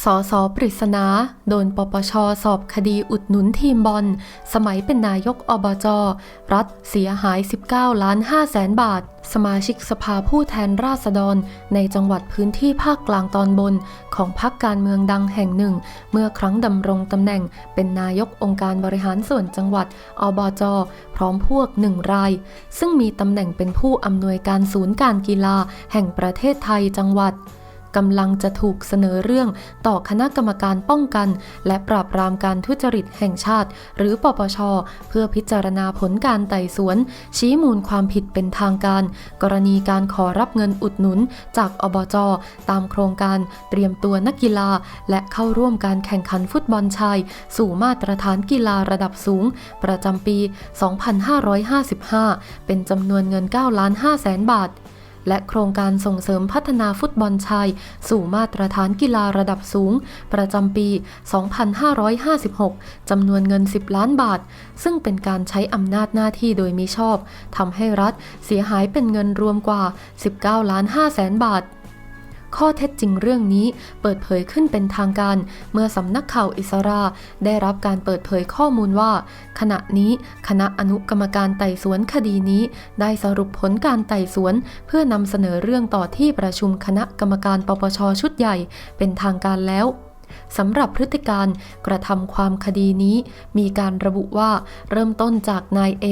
สอสอปริศนาโดนปปชสอบคดีอุดหนุนทีมบอล สมัยเป็นนายกอบจ รัฐเสียหาย 19 ล้าน5แสนบาท สมาชิกสภาผู้แทนราษฎร ในจังหวัดพื้นที่ภาคกลางตอนบน ของพรรคการเมืองดังแห่งหนึ่ง เมื่อครั้งดำรงตำแหน่ง เป็นนายกองค์การบริหารส่วนจังหวัด อบจ พร้อมพวกหนึ่งราย ซึ่งมีตำแหน่งเป็นผู้อำนวยการศูนย์การกีฬา แห่งประเทศไทยจังหวัด กำลังจะถูกเสนอเรื่องต่อคณะกรรมการป้องกัน และปราบปรามการทุจริตแห่งชาติ หรือปปช เพื่อพิจารณาผลการไต่สวน ชี้มูลความผิดเป็นทางการ กรณีการขอรับเงินอุดหนุนจากอบจ ตามโครงการเตรียมตัวนักกีฬา และเข้าร่วมการแข่งขันฟุตบอลชาย สู่มาตรฐานกีฬาระดับสูง ประจำปี 2555 เป็นจำนวนเงิน 9 ล้าน5แสนบาท และโครงการส่งเสริมพัฒนาฟุตบอลชาย สู่มาตรฐานกีฬาระดับสูง ประจำปี 2556 จำนวนเงิน 10 ล้านบาท ซึ่งเป็นการใช้อำนาจหน้าที่โดยมิชอบทำให้รัฐเสียหายเป็นเงินรวมกว่า 19 ล้าน5แสนบาท ข้อเท็จจริงเรื่องนี้เปิดเผยขึ้นเป็นทางการ เมื่อสำนักข่าวอิสราได้รับการเปิดเผยข้อมูลว่า ขณะนี้คณะอนุกรรมการไต่สวนคดีนี้ ได้สรุปผลการไต่สวน เพื่อนำเสนอเรื่องต่อที่ประชุมคณะกรรมการปปชชุดใหญ่ เป็นทางการแล้ว สำหรับพฤติการกระทำความคดีนี้ มีการระบุว่าเริ่มต้นจากนายเอ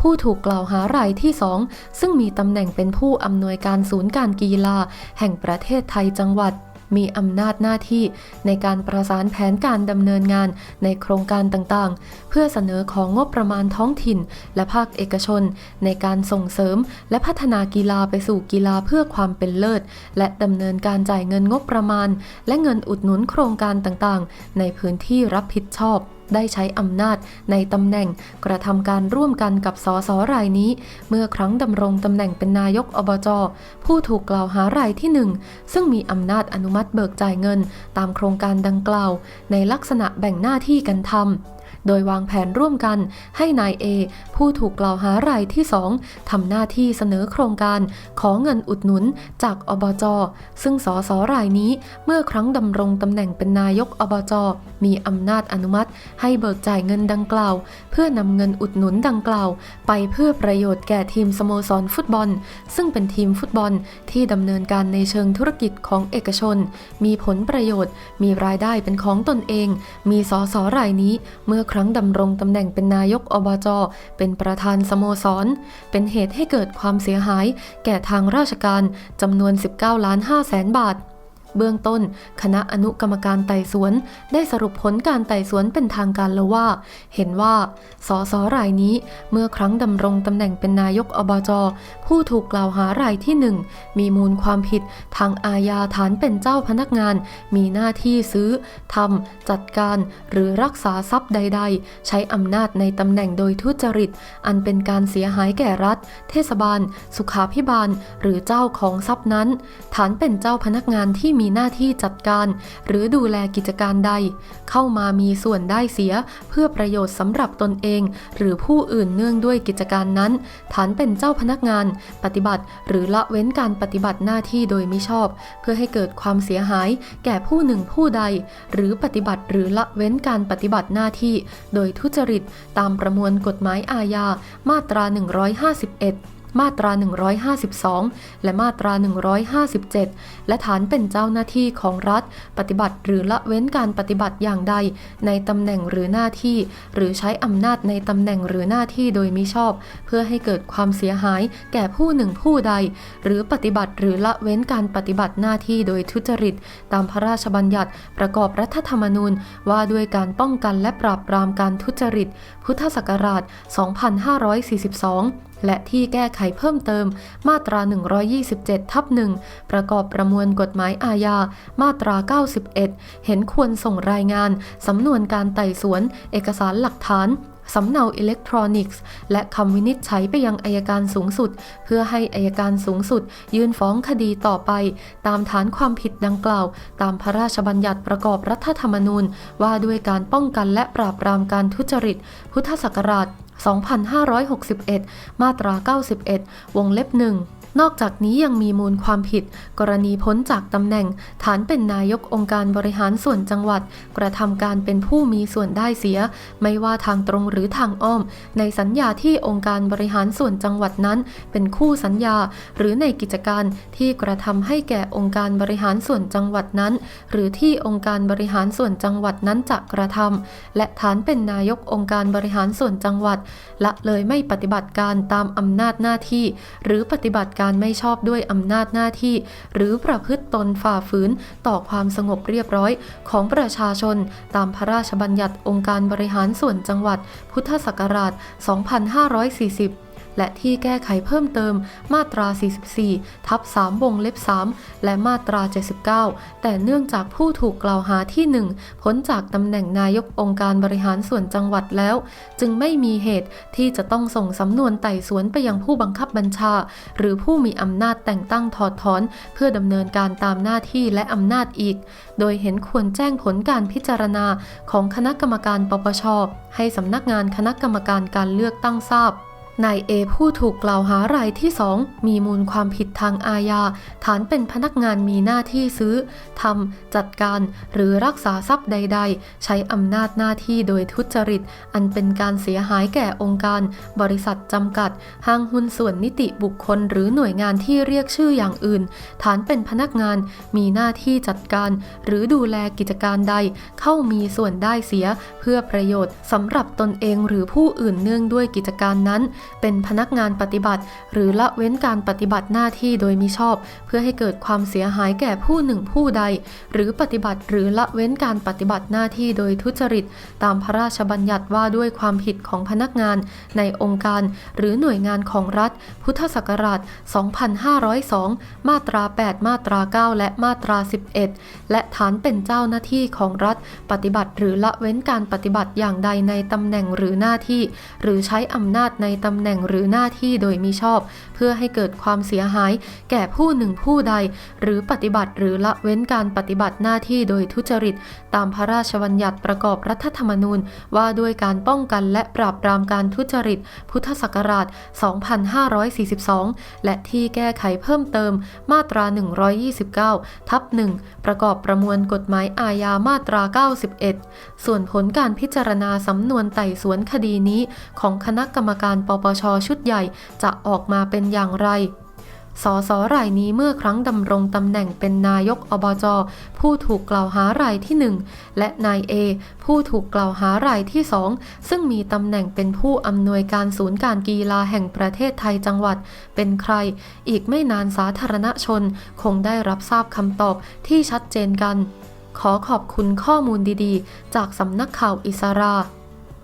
ผู้ถูกกล่าวหารายที่สองซึ่งมีตำแหน่งเป็นผู้อำนวยการศูนย์การกีฬา แห่งประเทศไทยจังหวัด มีอำนาจหน้าที่ในการประสานแผนการดำเนินงานในโครงการต่างๆ เพื่อเสนอของงบประมาณท้องถิ่น และภาคเอกชน ในการส่งเสริมและพัฒนากีฬาไปสู่กีฬาเพื่อความเป็นเลิศ และดำเนินการจ่ายเงินงบประมาณ และเงินอุดหนุนโครงการต่างๆ ในพื้นที่รับผิดชอบ ได้ใช้อำนาจในตำแหน่งกระทำการร่วมกันกับสสรายนี้ เมื่อครั้งดำรงตำแหน่งเป็นนายกอบจ ผู้ถูกกล่าวหารายที่หนึ่งซึ่งมีอำนาจอนุมัติเบิกจ่ายเงิน ตามโครงการดังกล่าว ในลักษณะแบ่งหน้าที่กันทำ โดยวางแผนร่วมกันให้นายเอผู้ถูกกล่าวหารายที่สองทำหน้าที่เสนอโครงการขอเงินอุดหนุนจากอบจ ซึ่งสสรายนี้เมื่อครั้งดำรงตำแหน่งเป็นนายกอบจ มีอำนาจอนุมัติ ให้เบิกจ่ายเงินดังกล่าว เพื่อนำเงินอุดหนุนดังกล่าว ไปเพื่อประโยชน์แก่ทีมสโมสรฟุตบอล ซึ่งเป็นทีมฟุตบอลที่ดำเนินการในเชิงธุรกิจของเอกชน มีผลประโยชน์ มีรายได้เป็นของตนเอง มีสสรายนี้เมื่อครั้งดำรงตำแหน่งเป็นนายกอบจ เป็นประธานสโมสร เป็นเหตุให้เกิดความเสียหาย แก่ทางราชการจำนวน 19 ล้าน5แสนบาท เบื้องต้น คณะอนุกรรมการไต่สวน ได้สรุปผลการไต่สวนเป็นทางการแล้วว่า เห็นว่า สสรายนี้เมื่อครั้งดำรงตำแหน่งเป็นนายกอบจ ผู้ถูกกล่าวหารายที่หนึ่งมีมูลความผิดทางอาญาฐานเป็นเจ้าพนักงาน มีหน้าที่ซื้อทำจัดการหรือรักษาทรัพย์ใด ๆ ใช้อำนาจในตำแหน่งโดยทุจริต อันเป็นการเสียหายแก่รัฐ เทศบาล สุขาพิบาล หรือเจ้าของทรัพย์นั้น ฐานเป็นเจ้าพนักงานที่มีมีหน้าที่จัดการ หรือดูแลกิจการใด เข้ามามีส่วนได้เสีย เพื่อประโยชน์สำหรับตนเอง หรือผู้อื่นเนื่องด้วยกิจการนั้น ฐานเป็นเจ้าพนักงาน ปฏิบัติ หรือละเว้นการปฏิบัติหน้าที่โดยมิชอบ เพื่อให้เกิดความเสียหาย แก่ผู้หนึ่งผู้ใด หรือปฏิบัติหรือละเว้นการปฏิบัติหน้าที่ โดยทุจริตตามประมวลกฎหมายอาญามาตรา 151 มาตรา 152 และมาตรา 157 และฐานเป็นเจ้าหน้าที่ของรัฐ ปฏิบัติหรือละเว้นการปฏิบัติอย่างใด ในตำแหน่งหรือหน้าที่ หรือใช้อำนาจในตำแหน่งหรือหน้าที่โดยมิชอบ เพื่อให้เกิดความเสียหายแก่ผู้หนึ่งผู้ใด หรือปฏิบัติหรือละเว้นการปฏิบัติหน้าที่โดยทุจริต ตามพระราชบัญญัติประกอบรัฐธรรมนูญ ว่าด้วยการป้องกันและปราบปรามการทุจริต พุทธศักราช 2542 และที่แก้ไขเพิ่มเติม มาตรา 127 ทับหนึ่งประกอบประมวลกฎหมายอาญา มาตรา 91 เห็นควรส่งรายงาน สำนวนการไต่สวน เอกสารหลักฐานสำเนาอิเล็กทรอนิกส์ และคำวินิจฉัยไปยังอายการสูงสุด เพื่อให้อายการสูงสุด ยื่นฟ้องคดีต่อไป ตามฐานความผิดดังกล่าว ตามพระราชบัญญัติประกอบรัฐธรรมนูญ ว่าด้วยการป้องกันและปราบปรามการทุจริต พุทธศักราช 2561 มาตรา 91 วงเล็บหนึ่งนอกจากนี้ยังมีมูลความผิด กรณีพ้นจากตำแหน่ง ฐานเป็นนายกองค์การบริหารส่วนจังหวัด กระทำการเป็นผู้มีส่วนได้เสีย ไม่ว่าทางตรงหรือทางอ้อม ในสัญญาที่องค์การบริหารส่วนจังหวัดนั้น เป็นคู่สัญญา หรือในกิจการที่กระทำให้แก่องค์การบริหารส่วนจังหวัดนั้น หรือที่องค์การบริหารส่วนจังหวัดนั้นจะกระทำและฐานเป็นนายกองค์การบริหารส่วนจังหวัดละเลยไม่ปฏิบัติการตามอำนาจหน้าที่ หรือปฏิบัติการไม่ชอบด้วยอำนาจหน้าที่ หรือประพฤติตนฝ่าฝืนต่อความสงบเรียบร้อยของประชาชน ตามพระราชบัญญัติองค์การบริหารส่วนจังหวัด พุทธศักราช 2540 และที่แก้ไขเพิ่มเติมมาตรา 44 ทับ 3 วงเล็บ 3 และมาตรา 79 แต่เนื่องจากผู้ถูกกล่าวหาที่ 1 พ้นจากตำแหน่งนายกองค์การบริหารส่วนจังหวัดแล้ว จึงไม่มีเหตุที่จะต้องส่งสำนวนไต่สวนไปยังผู้บังคับบัญชา หรือผู้มีอำนาจแต่งตั้งถอดถอน เพื่อดำเนินการตามหน้าที่และอำนาจอีก โดยเห็นควรแจ้งผลการพิจารณาของคณะกรรมการปปชให้สำนักงานคณะกรรมการการเลือกตั้งทราบ นายเอผู้ถูกกล่าวหารายที่2มีมูลความผิดทางอาญา ฐานเป็นพนักงานมีหน้าที่ซื้อทำจัดการ หรือรักษาทรัพย์ใด ๆ ใช้อำนาจหน้าที่โดยทุจริต อันเป็นการเสียหายแก่องค์การ บริษัทจำกัด ห้างหุ้นส่วนนิติบุคคล หรือหน่วยงานที่เรียกชื่ออย่างอื่น ฐานเป็นพนักงานมีหน้าที่จัดการ หรือดูแลกิจการใด เข้ามีส่วนได้เสีย เพื่อประโยชน์สำหรับตนเองหรือผู้อื่นเนื่องด้วยกิจการนั้นเป็นพนักงานปฏิบัติ หรือละเว้นการปฏิบัติหน้าที่โดยมิชอบ เพื่อให้เกิดความเสียหายแก่ผู้หนึ่งผู้ใด หรือปฏิบัติหรือละเว้นการปฏิบัติหน้าที่โดยทุจริต ตามพระราชบัญญัติว่าด้วยความผิดของพนักงานในองค์การ หรือหน่วยงานของรัฐ พุทธศักราช 2502 มาตรา 8 มาตรา 9 และมาตรา 11 และฐานเป็นเจ้าหน้าที่ของรัฐ ปฏิบัติหรือละเว้นการปฏิบัติอย่างใดในตำแหน่งหรือหน้าที่ หรือใช้อำนาจในตำำแหน่งหรือหน้าที่โดยมิชอบ เพื่อให้เกิดความเสียหาย แก่ผู้หนึ่งผู้ใด หรือปฏิบัติหรือละเว้นการปฏิบัติหน้าที่โดยทุจริต ตามพระราชบัญญัติประกอบรัฐธรรมนูญ ว่าด้วยการป้องกันและปราบปรามการทุจริต พุทธศักราช 2542 และที่แก้ไขเพิ่มเติมมาตรา 129 ทับ 1 ประกอบประมวลกฎหมายอาญามาตรา 91 ส่วนผลการพิจารณาสำนวนไต่สวนคดีนี้ของคณะกรรมการปปชชุดใหญ่จะออกมาเป็นอย่างไร สสรายนี้เมื่อครั้งดำรงตำแหน่งเป็นนายกอบจผู้ถูกกล่าวหารายที่ 1 และนายเอผู้ถูกกล่าวหารายที่ 2 ซึ่งมีตำแหน่งเป็นผู้อำนวยการศูนย์การกีฬาแห่งประเทศไทยจังหวัด เป็นใคร อีกไม่นานสาธารณชน คงได้รับทราบคำตอบที่ชัดเจนกัน ขอขอบคุณข้อมูลดีๆ จากสำนักข่าวอิสรา